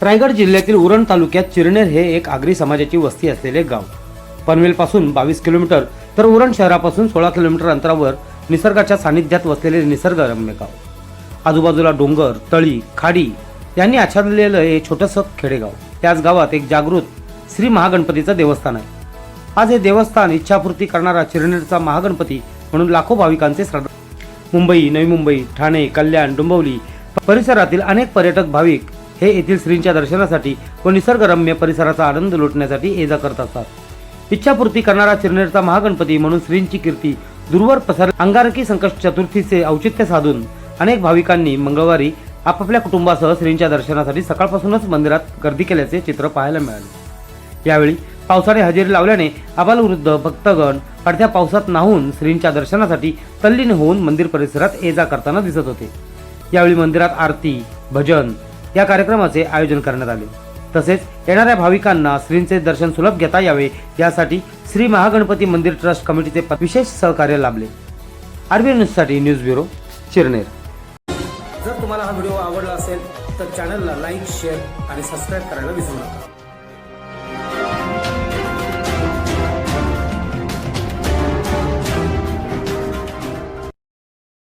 रायगड जिल्ह्यातील उरण तालुक्यात चिरनेर हे एक आगरी समाजाची वस्ती असलेले गाव. पनवेलपासून बावीस किलोमीटर तर उरण शहरापासून सोळा किलोमीटर अंतरावर निसर्गाच्या सानिध्यात वसलेले निसर्गरम्य गाव. आजूबाजूला डोंगर तळी खाडी यांनी आच्छादलेलं हे छोटंसं खेडेगाव. त्याच गावात एक जागृत श्री महागणपतीचं देवस्थान आहे. आज हे देवस्थान इच्छापूर्ती करणारा चिरनेरचा महागणपती म्हणून लाखो भाविकांचे श्रद्धा. मुंबई नवी मुंबई ठाणे कल्याण डोंबिवली परिसरातील अनेक पर्यटक भाविक हे येथील श्रींच्या दर्शनासाठी व निसर्गरम्य परिसराचा आनंद लुटण्यासाठी ये जा करत असतात. इच्छापूर्ती करणारा चिरनेरचा महागणपती म्हणून श्रींची कीर्ती दूरवर पसर अंगारकी संकष्ट चतुर्थीचे औचित्य साधून अनेक भाविकांनी मंगळवारी आपापल्या कुटुंबासह श्रींच्या दर्शनासाठी सकाळपासूनच मंदिरात गर्दी केल्याचे चित्र पाहायला मिळाले. यावेळी पावसाने हजेरी लावल्याने आबालवृद्ध भक्तगण पडत्या पावसात नाहून श्रींच्या दर्शनासाठी तल्लीन होऊन मंदिर परिसरात ये जा करताना दिसत होते. यावेळी मंदिरात आरती भजन या कार्यक्रमाचे आयोजन करण्यात आले. तसेच येणाऱ्या भाविकांना श्रींचे दर्शन सुलभ घेता यावे यासाठी श्री महागणपती मंदिर ट्रस्ट कमिटीचे विशेष सहकार्य लाभले. आरबी न्यूजसाठी न्यूज ब्युरो चिरनेर. जर तुम्हाला हा व्हिडिओ आवडला असेल तर चॅनलला लाईक शेअर आणि सबस्क्राईब करायला विसरू नका.